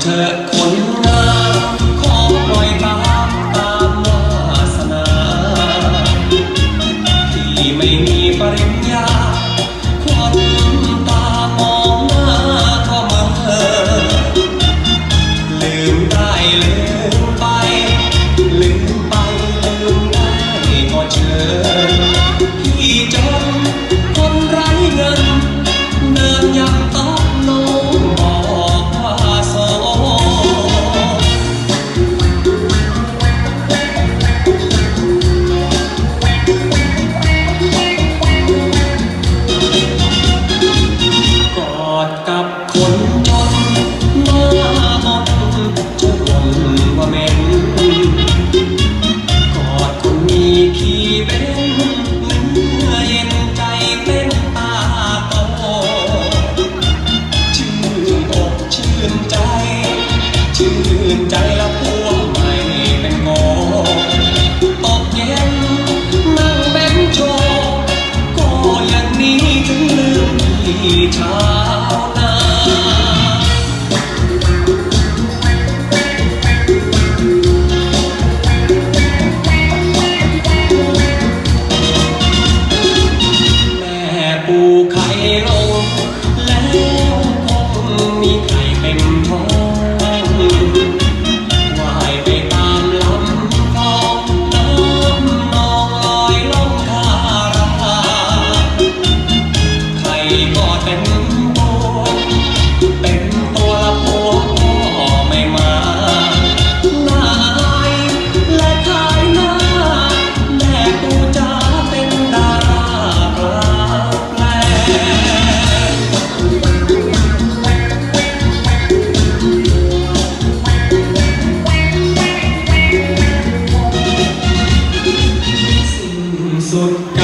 เธอคนงามขอปอยตามตามวาสนาที่ไม่ื่นใจ ชื่นใจละพวงใม่เป็นงอตกเย็นนั่งเบ็นโจก็อย่างนี้ถึงลืมที่เช้านา so